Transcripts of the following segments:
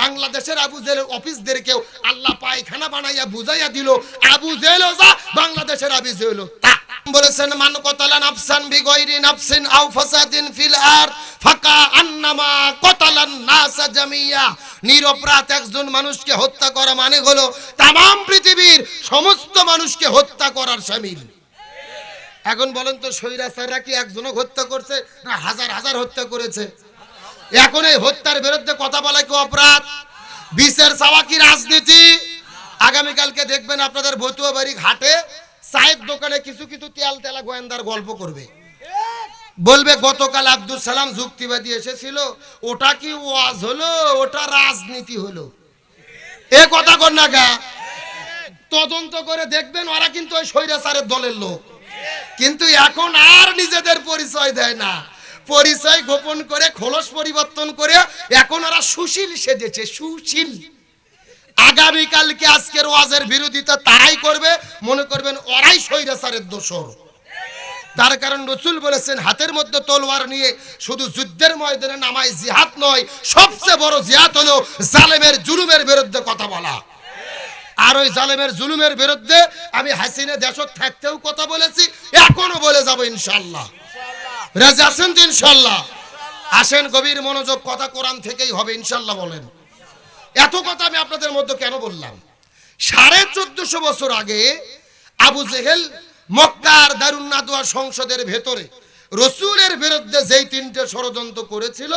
বাংলাদেশের আবু জেল অফিসদেরকেও আল্লাহ পায়খানা বানাইয়া বুঝাইয়া দিল, আবু জেলও যা, বাংলাদেশের আবু জেলও তা। বলেছেন, মান কতালা বিগয়রি নাফসিন আও ফাসাদিন ফিল আর, ফাকা আন্নামা কতালান নাস জামিয়া। নিরপরাধ একজন মানুষকে হত্যা করা মানে হলো তাম পৃথিবীর সমস্ত মানুষকে হত্যা করার শামিল এখন বলেন তো সৈরাচাররা কি একজনও হত্যা করছে না হাজার হাজার হত্যা করেছে? এখন এই হত্যার বিরুদ্ধে কথা বলা কি অপরাধ? বিচার চাওয়া কি রাজনীতি? আগামীকালকে দেখবেন আপনাদের ভতুয়া বাড়ি ঘাটে চায়ের দোকানে কিছু কিছু তেল তেলা গোয়েন্দার গল্প করবে। বলবে, গতকাল আব্দুল সালাম যুক্তিবাদী এসেছিল। ওটা কি ওয়াজ হলো? ওটা রাজনীতি হলো। এ কথা কর না গা। তদন্ত করে দেখবেন ওরা কিন্তু ওই স্বৈরাচারের দলের লোক। কিন্তু এখন আর নিজেদের পরিচয় দেয় না। পরিচয় গোপন করে, খোলস পরিবর্তন করে এখন ওরা সুশীল সেজেছে, সুশীল। আগামীকালকে আজকের ওয়াজের বিরোধিতা তারাই করবে, মনে করবেন ওরাই স্বৈরাচারের দোষর। তার কারণ রসুল বলেছেন, হাতের মধ্যে তলোয়ার নিয়ে শুধু যুদ্ধের ময়দানে নামায় জিহাদ নয়, সবচেয়ে বড় জিহাদ হলো জালেমের জুলুমের বিরুদ্ধে কথা বলা। আর ওই জালেমের জুলুমের বিরুদ্ধে আমি হাসিনা দেশত থাকতেও কথা বলেছি, এখনও বলে যাব ইনশাল্লাহ রাজি আছেন তো ইনশাল্লাহ? আসেন গভীর মনোযোগ, কথা কোরআন থেকেই হবে, ইনশাল্লাহ বলেন। এত কথা আমি আপনাদের মধ্যে কেন বললাম? সাড়ে চোদ্দশো বছর আগে আবু জেহেল মক্কার দারুন্নাদুয়া সংসদের ভেতরে রসুলের বিরুদ্ধে যেই তিনটে ষড়যন্ত্র করেছিল,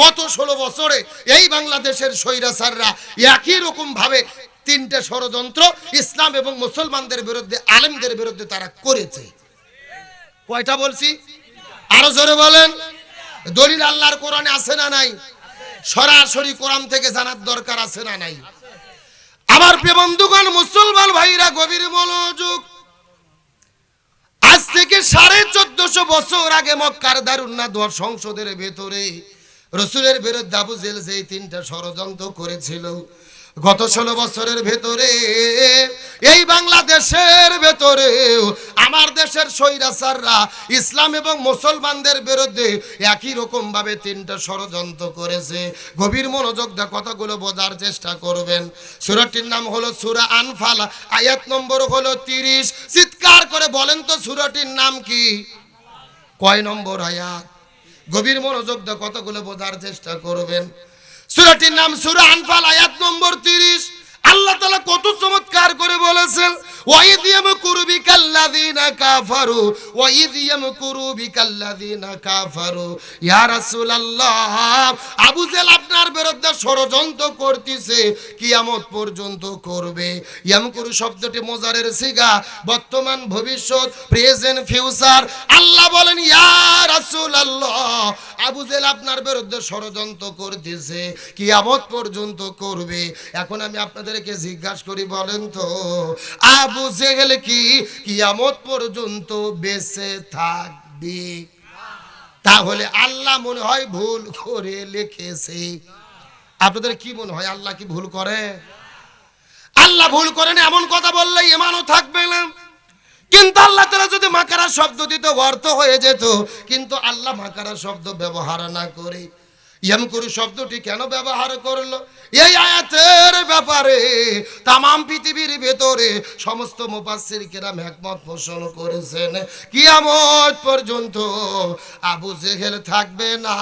গত ষোলো বছরে এই বাংলাদেশের স্বৈরাচাররা একই রকম ভাবে তিনটে ষড়যন্ত্র ইসলাম এবং মুসলমানদের বিরুদ্ধে, আলেমদের বিরুদ্ধে তারা করেছে। কয়টা বলছি? আরও জোরে বলেন। দলিল আল্লাহর কোরআনে আছে না নাই? সরাসরি কোরআন থেকে জানার দরকার আছে না নাই? আমার প্রিয় বন্ধুগণ, মুসলমান ভাইরা, গভীর মনোযোগ। আজ থেকে সাড়ে চোদ্দশো বছর আগে মক্কার দারুন্না দোয়ার সংসদের ভেতরে রসুলের বিরুদ্ধে আবু জেল যেই তিনটা ষড়যন্ত্র করেছিল গত ষোলো বছরের ভেতরে, এই বাংলাদেশের ভেতরে আমার দেশের স্বৈরাচাররা ইসলাম এবং মুসলমানদের বিরুদ্ধে একই রকম ভাবে তিনটা ষড়যন্ত্র করেছে। গভীর মনোযোগ দিয়ে কথাগুলো বোঝার চেষ্টা করবেন। সুরাটির নাম হলো সুরা আনফাল, আয়াত নম্বর হলো তিরিশ। চিৎকার করে বলেন তো সুরাটির নাম কি? কয় নম্বর আয়াত? গভীর মনোযোগ দিয়ে কতগুলো বোঝার চেষ্টা করবেন। সূরাটির নাম সূরা আনফাল, আয়াত নম্বর 30 আল্লাহ তাআলা কত চমৎকার করে বলেছেন আবু জেল আপনার বিরুদ্ধে ষড়যন্ত্র করতেছে, কিয়ামত পর্যন্ত করবে। ইয়ামকুরু শব্দটি মোজারের সিগা, বর্তমান ভবিষ্যৎ, প্রেজেন্ট ফিউচার। আল্লাহ বলেন, ইয়া রাসূলুল্লাহ। আবু জেল আপনার বিরুদ্ধে ষড়যন্ত্র করতেছে, কিয়ামত পর্যন্ত করবে। এখন আমি আপনাদেরকে জিজ্ঞাসা করি, বলেন তো, আবু জেহেল কি কিয়ামত পর্যন্ত বেঁচে থাকবে? তাহলে আল্লাহ মনে হয় ভুল করে লিখেছে। আপনাদের কি মনে হয়, আল্লাহ কি ভুল করে? আল্লাহ ভুল করেন এমন কথা বললে ইমানও থাকবে না। মাকারা শব্দ দিত অর্থ হয়ে যেত কিন্তু আল্লাহ মাকারা শব্দ ব্যবহার না করে ইয়ামকুরু শব্দটি কেন ব্যবহার করল? এই আয়াতের ব্যাপারে তামাম পৃথিবীর ভেতরে সমস্ত মুফাসসির কেরাম একমত পোষণ করেছেন। কিয়ামত পর্যন্ত আবু জেহেল থাকবে না,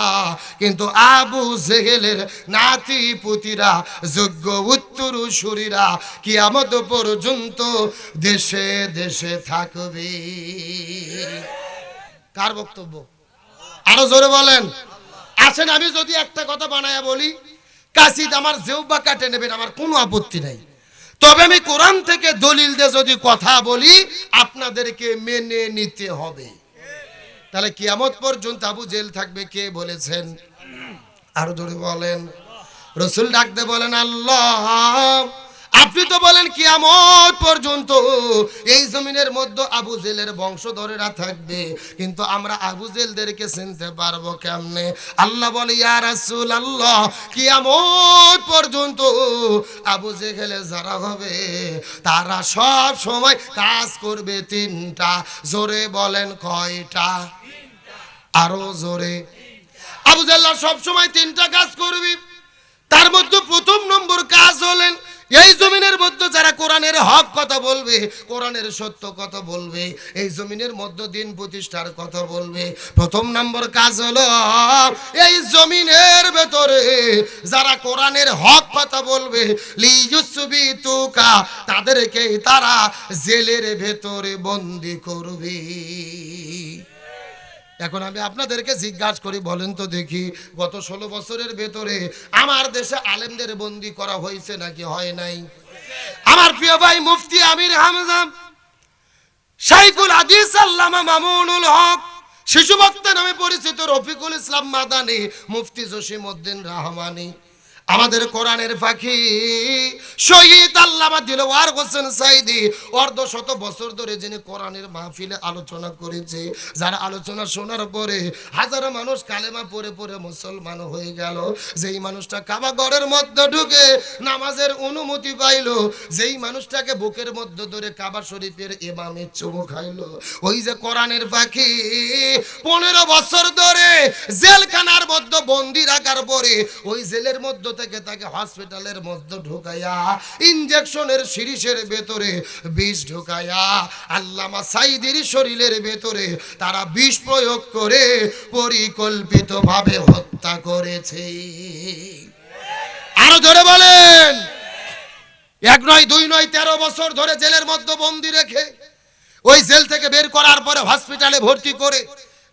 কিন্তু আবু জেহেলের নাতি পুতিরা যোগ্য উত্তরসূরিরা কিয়ামত পর্যন্ত দেশে দেশে থাকবে। কার বক্তব্য? আরও জোরে বলেন। আসেন, আমি যদি একটা কথা বানায়া বলি কাশিদ আমার জেউবা কাটে নেবেন, আমার কোনো আপত্তি নাই। তবে আমি কোরআন থেকে দলিল দিয়ে যদি কথা বলি, আপনাদেরকে মেনে নিতে হবে। তাহলে কিয়ামত পর্যন্ত আবু জেল থাকবে, কে বলেছেন? আরও জোরে বলেন। রসুল ডাকতে বলেন, আল্লাহ আপনি তো বলেন কিয়ামত পর্যন্ত এই জমিনের মধ্যে আবু জেলের বংশধরেরা থাকবে, কিন্তু আমরা আবু জেলদেরকে চিনতে পারব কেমনে? আল্লাহ বলে, ইয়া রাসূল আল্লাহ কিয়ামত পর্যন্ত আবু জেহেলে যারা হবে, তারা সব সময় কাজ করবে তিনটা। জোরে বলেন কয়টা? আরও জোরে। আবু জাল্লা সব সময় তিনটা কাজ করবি। তার মধ্যে প্রথম নম্বর কাজ হলেন এই জমিনের মধ্যে যারা কোরআনের হক কথা বলবে, কোরআনের সত্য কথা বলবে, এই জমিনের মধ্যে দিন প্রতিষ্ঠার কথা বলবে। প্রথম নম্বর কাজ হলো, এই জমিনের ভেতরে যারা কোরআনের হক কথা বলবে তুকা তাদেরকে তারা জেলের ভেতরে বন্দি করবে। এখন আমি আপনাদেরকে জিজ্ঞাসা করি, বলেন তো দেখি, গত ষোলো বছরের ভেতরে আমার দেশে আলেমদের বন্দি করা হয়েছে নাকি হয় নাই? আমার প্রিয় ভাই মুফতি আমির হামজাম শাইকুল আদিস আল্লামা মামুনুল হক, শিশু বক্তা নামে পরিচিত রফিকুল ইসলাম মাদানি, মুফতি জসিম উদ্দিন রহমানি। আমাদের কোরআনের পাখি শহীদ আল্লামা দিলওয়ার হোসেন সাইদি অর্ধ শত বছর ধরে যিনি কোরআনের মাহফিলে আলোচনা করেছে, যার আলোচনা শোনার পরে হাজারো মানুষ কালেমা পড়ে পড়ে মুসলমান হয়ে গেল। যেই মানুষটা কাবা ঘরের মধ্যে ঢুকে নামাজের অনুমতি পাইলো, যেই মানুষটাকে বুকের মধ্যে ধরে কাবা শরীফের ইমামের চুমু খাইলো। ওই যে কোরআনের পাখি পনেরো বছর ধরে জেলখানার মধ্যে বন্দি রাখার পরে ওই জেলের মধ্যে থেকে তাকে হসপিটালের মধ্যে ঢুকাইয়া ইঞ্জেকশনের শিরিষের ভেতরে বিষ ঢুকাইয়া, আল্লামা সাইদির শরীরের ভেতরে তারা বিষ প্রয়োগ করে পরিকল্পিতভাবে হত্যা করেছে। আরও ধরে বলেন! এক নয়, দুই নয়, তেরো বছর ধরে জেলের মধ্যে বন্দি রেখে, ওই জেল থেকে বের করার পরে হসপিটালে ভর্তি করে,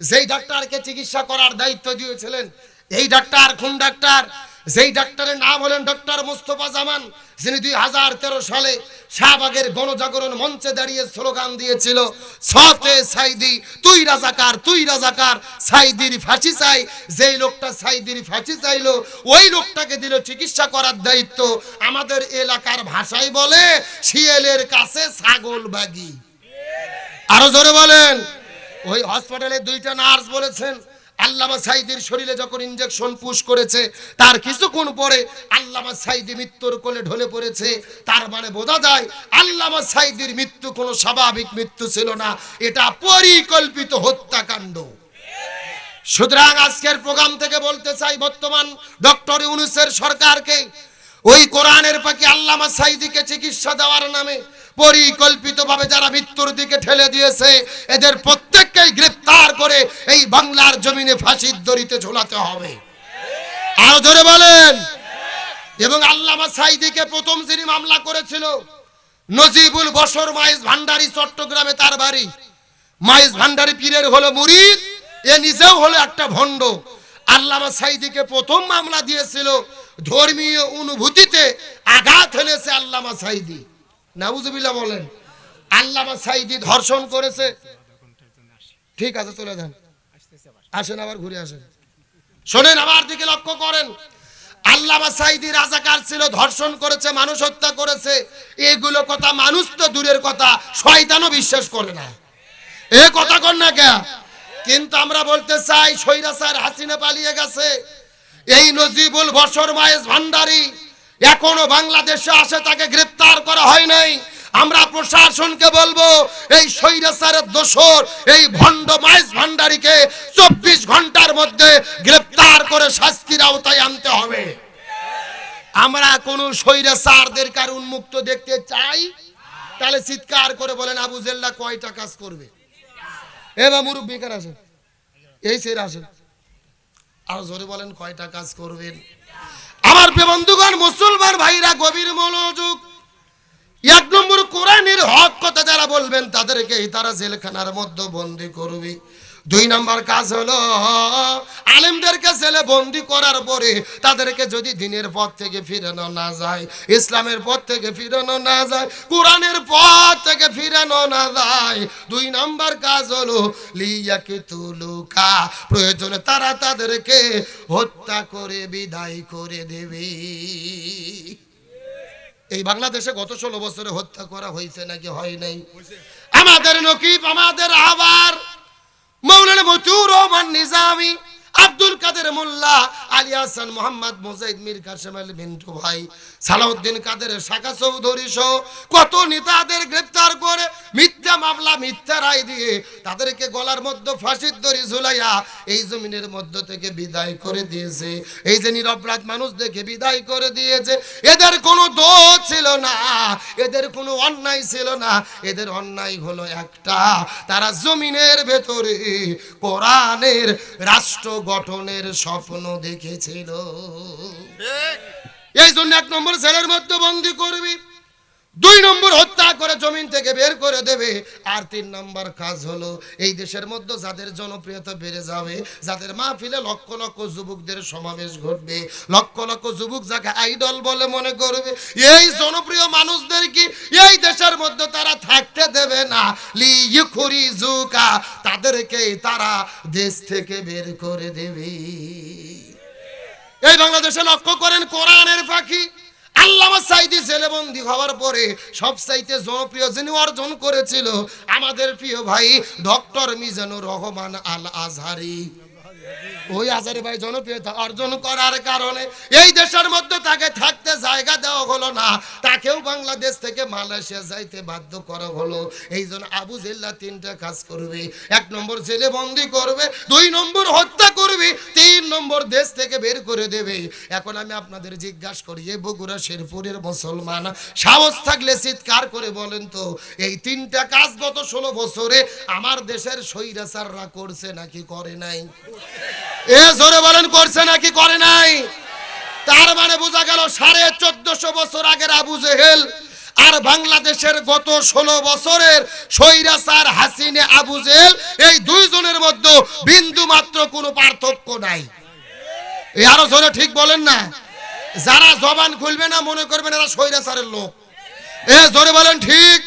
যেই ডাক্তারকে চিকিৎসা করার দায়িত্ব দিয়েছিলেন, এই ডাক্তার কোন ডাক্তার যেই ডাক্তারের নাম হলেন ডক্টর মুস্তফা জামান, যিনি দুই হাজার তেরো সালে শাহবাগের গণজাগরণ মঞ্চে দাঁড়িয়ে স্লোগান দিয়েছিল সতে সাইদি, তুই রাজাকার তুই রাজাকার, সাইদির ফাঁসি চাই, যেই লোকটা সাইদির ফাঁসি চাইলো, ওই লোকটাকে দিল চিকিৎসা করার দায়িত্ব। আমাদের এলাকার ভাষায় বলে, শিয়ালের কাছে ছাগল বাগি। আরও জোরে বলেন। ওই হসপিটালে দুইটা নার্স বলেছেন আল্লামা সাইদির শরীরে যখন ইঞ্জেকশন পুশ করেছে, তার কিছুক্ষণ পরে আল্লামা সাইদি মৃত্যুর কোলে ঢলে পড়েছে। তার মানে বোঝা যায়, আল্লামা সাইদির মৃত্যু কোনো স্বাভাবিক মৃত্যু ছিল না, এটা পরিকল্পিত হত্যাকাণ্ড। সুতরাং আজকের প্রোগ্রাম থেকে বলতে চাই, বর্তমান ডক্টর ইউনুসের সরকারকে, ওই কোরআনের পাখি আল্লামা সাইদিকে চিকিৎসা দেওয়ার নামে পরিকল্পিতভাবে যারা মৃত্যুর দিকে ঠেলে দিয়েছে, এদের প্রত্যেককেই গ্রেফতার করে এই বাংলার জমিনে ফাঁসির দড়িতে ঝোলাতে হবে। আরও ধরে বলেন। এবং আল্লামা সাইদিকে প্রথম যিনি মামলা করেছিল, নজিবুল বসর মাইজ ভান্ডারি চট্টগ্রামে তার বাড়ি। মাইজ ভান্ডারি পীরের হলো মুরিদ, এ নিজেও হলো একটা ভণ্ড। আল্লামা সাইদিকে প্রথম মামলা দিয়েছিল, ধর্মীয় অনুভূতিতে আঘাত হেনেছে আল্লামা সাইদি নাউজুবিল্লাহ বলেন, আল্লামা সাইদি ধর্ষণ করেছে। ঠিক আছে, চলে যান। আসেন আবার ঘুরে আসেন। শোনেন, আমার দিকে লক্ষ্য করেন। কিন্তু আমরা বলতে চাই হাসিনা পালিয়ে গেছে। এই নজিবুল ভান্ডারি এখনও বাংলাদেশে আসে, তাকে গ্রেপ্তার করা হয় নাই। আমরা প্রশাসনকে বলব, এই দোষর এই ভণ্ড মাইস ভান্ডারিকে চব্বিশ ঘণ্টার মধ্যে গ্রেপ্তার করে শাস্তির আওতায় আনতে হবে। আমরা কোন স্বৈরাচারদের কার উন্মুক্ত দেখতে চাই? তাহলে চিৎকার করে বলেন, আবু জেল্লা কয়টা কাজ করবে? এবার মুরব্বী কার এই সের আসেন। আর জোরে বলেন, কয়টা কাজ করবেন? আমার বন্ধুগণ, মুসলমান ভাইরা গভীর মনোযোগ এক নম্বর কোরআনের হক কথা যারা বলবেন তাদেরকে তারা জেলখানার মধ্যে বন্দি করবে। দুই নম্বর কাজ হলো, আলেমদেরকে ছেলে বন্দি করার পরে তাদেরকে যদি দিনের পথ থেকে ফিরানো না যায়, ইসলামের পথ থেকে ফিরানো না যায়, কোরআনের পথ থেকে ফিরানো না যায়, দুই নম্বর কাজ হলো লিয়াকে তুলুকা প্রয়োজনে তারা তাদেরকে হত্যা করে, বিদায় করে দেবে। এই বাংলাদেশে গত ষোলো বছরে হত্যা করা হয়েছে নাকি হয় নাই? আমাদের নকিব আমাদের আবার মৌলানা মতুর রহমান নিজামি আব্দুল কাদের মোল্লা, আলী হাসান, মোহাম্মদ মোজাইদ, মীর কাসেম আলী, মিন্টু ভাই, সালাউদ্দিন কাদের, শাখা চৌধুরী সহ কত নেতাদের গ্রেপ্তার করে মিথ্যা মামলা, মিথ্যা রায় দিয়ে তাদেরকে গলার মধ্যে ফাঁসির দড়ি ঝুলাইয়া এই জমিনের মধ্য থেকে বিদায় করে দিয়েছে। এই যে নিরপরাধ মানুষদেরকে বিদায় করে দিয়েছে। এদের কোনো দোষ ছিল না, এদের কোনো অন্যায় ছিল না। এদের অন্যায় হলো একটা, তারা জমিনের ভেতরে কোরআনের রাষ্ট্র গঠনের স্বপ্ন দেখেছিল। এই জন্য এক নম্বর সেলের মধ্যে বন্দি করবি। দুই নম্বর হত্যা করে জমিন থেকে বের করে দেবে। আর তিন নম্বর কাজ হলো, এই দেশের মধ্যে যাদের জনপ্রিয়তা বেড়ে যাবে, যাদের মাহফিলে লক্ষ লক্ষ যুবকদের সমাবেশ ঘটবে, লক্ষ লক্ষ যুবক যাকে আইডল বলে মনে করবে, এই জনপ্রিয় মানুষদের কি এই দেশের মধ্যে তারা থাকতে দেবে না? লি ইখুরি জুকা তাদেরকে তারা দেশ থেকে বের করে দেবে। এই বাংলাদেশে লক্ষ্য করেন কোরআনের পাখি। হওয়ার পরে জনপ্রিয় অর্জন করেছিল আমাদের প্রিয় ভাই ডক্টর মিজানুর রহমান আল আজহারি ওই আজারে ভাই জনপ্রিয়তা অর্জন করার কারণে এই দেশের মধ্যে তাকে থাকতে জায়গা দেওয়া হলো না। তাকেও বাংলাদেশ থেকে মালয়েশিয়া যাইতে বাধ্য করা হলো। এই জন্য আবু জিল্লা তিনটা কাজ করবে। এক নম্বর জেলে বন্দি করবে, দুই নম্বর হত্যা করবে, তিন নম্বর দেশ থেকে বের করে দেবে। এখন আমি আপনাদের জিজ্ঞাসা করি এই বগুড়া, শেরপুরের মুসলমান সাহস থাকলে চিৎকার করে বলেন তো, এই তিনটা কাজ গত ষোলো বছরে আমার দেশের স্বৈরাচাররা করছে নাকি করে নাই? এ জোরে বলেন, করছে নাকি, করে নাই? তার মানে বোঝা গেল সাড়ে চোদ্দশো বছর আগের আবু জেহেল আর বাংলাদেশের গত ষোলো বছরের সৈরাসার হাসিনে আবু জেহেল, এই দুইজনের মধ্যে বিন্দু মাত্র কোনো পার্থক্য নাই। এই আরও জোরে ঠিক বলেন না? যারা জবান খুলবে না, মনে করবেন এরা সৈরাসারের লোক। এ জোরে বলেন ঠিক?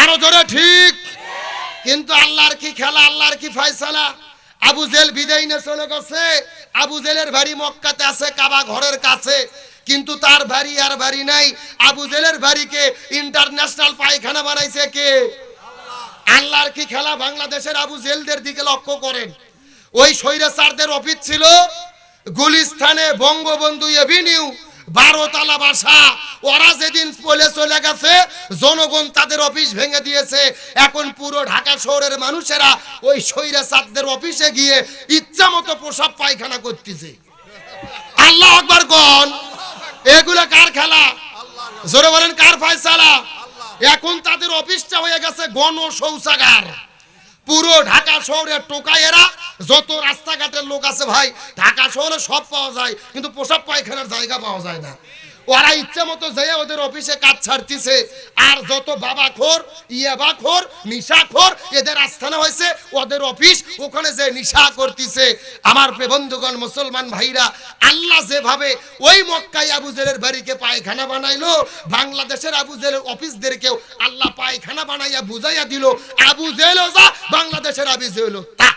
আরও জোরে ঠিক? কিন্তু আল্লাহর কি খেলা, আল্লাহর কি ফয়সালা? আবু জেল বিদায় নিয়ে চলে গেছে। আবু জেলের বাড়ি মক্কাতে আছে, কাবা ঘরের কাছে। কিন্তু তার বাড়ি আর বাড়ি নাই। আবু জেলের বাড়িকে ইন্টারন্যাশনাল পায়খানা বানাইছে কে? আল্লাহর কি খেলা বাংলাদেশের আবু জেলদের দিকে লক্ষ্য করেন? ওই স্বৈরাচারদের অফিস ছিল গুলিস্তানে বঙ্গবন্ধু এভিনিউ। বারো তালা বাসা। ওরা যেদিন বলে চলে গেছে, জনগণ তাদের অফিস ভেঙে দিয়েছে। এখন পুরো ঢাকা শহরের মানুষেরা ওই স্বৈরাচারদের অফিসে গিয়ে ইচ্ছা মতো প্রসাব পায়খানা করতেছে। আল্লাহ আকবার গন এগুলো কার খেলা? জোরে বলেন, কার ফয়সালা? এখন তাদের অফিসটা হয়ে গেছে গণ শৌচাগার পুরো ঢাকা শহরের এরা, যত রাস্তাঘাটের লোক আছে ভাই, ঢাকা শহরে সব পাওয়া যায়, কিন্তু পোশাক পায়খানার জায়গা পাওয়া যায় না। ওরা ইচ্ছে মতো যেয়ে ওদের অফিসে কাজ ছাড়তিছে। আর যত বাবা খোর ইয়াবা খোর নিশা খোর এদের আস্থানা হয়েছে, ওদের অফিস ওখানে যে নিশা করতেছে। আমার প্রিয় বন্ধুগণ, মুসলমান ভাইরা, আল্লাহ যেভাবে ওই মক্কাই আবু জেলের বাড়িকে পায়খানা বানাইলো, বাংলাদেশের আবু জেলের অফিসদেরকেও আল্লাহ পায়খানা বানাইয়া বুঝাইয়া দিল, আবু জেলও যা, বাংলাদেশের আবু জেলও তা।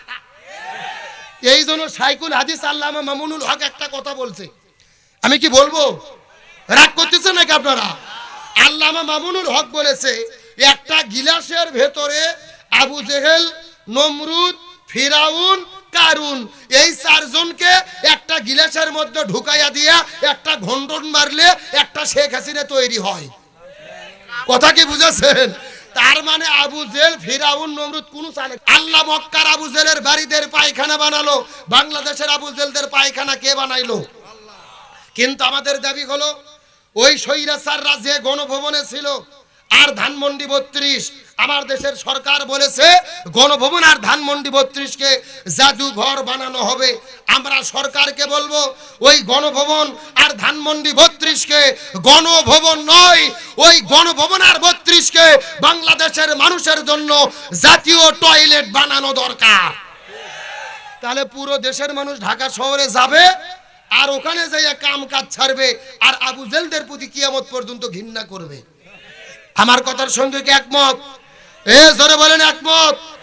এই জন্য সাইকুল হাদিস আল্লামা মামুনুল হক একটা কথা বলছে। আমি কি বলব? রাগ করতেছে নাকি আপনারা? আল্লামা মামুনুল হক বলেছে, একটা গিলাসের ভেতরে আবু জেহেল, নমরুদ, ফিরাউন, কারুন, এই চারজনকে একটা গিলাসের মধ্যে ঢুকাইয়া দিয়া একটা ঘন্টন মারলে একটা শেখ হাসিনা তৈরি হয়। কথা কি বুঝেছেন? তার মানে আবু জেল ফিরাউন, নমরুদ কোন চালে আল্লাহ মক্কার আবু জেলের বাড়িদের পায়খানা বানালো, বাংলাদেশের আবু জেলদের পায়খানা কে বানাইলো? কিন্তু আমাদের দাবি হলো ওই স্বৈরাচাররা যে গণভবনে ছিল। আর ধানমন্ডি বত্রিশ, আমার দেশের সরকার বলেছে, গণভবন আর ধানমন্ডি বত্রিশকে জাদুঘর বানানো হবে। আমরা সরকারকে বলব, ওই গণভবন আর ধানমন্ডি বত্রিশকে গণভবন নয়, ওই গণভবন আর বত্রিশকে বাংলাদেশের মানুষের জন্য জাতীয় টয়লেট বানানো দরকার। তাহলে পুরো দেশের মানুষ ঢাকা শহরে যাবে? আর ওখানে যাইয়া কাম কাজ ছাড়বে, আর আবু জেলদের প্রতি কিয়ামত পর্যন্ত ঘৃণা করবে। আমার কথার সঙ্গে কি একমত? এ, জোরে বলেন একমত।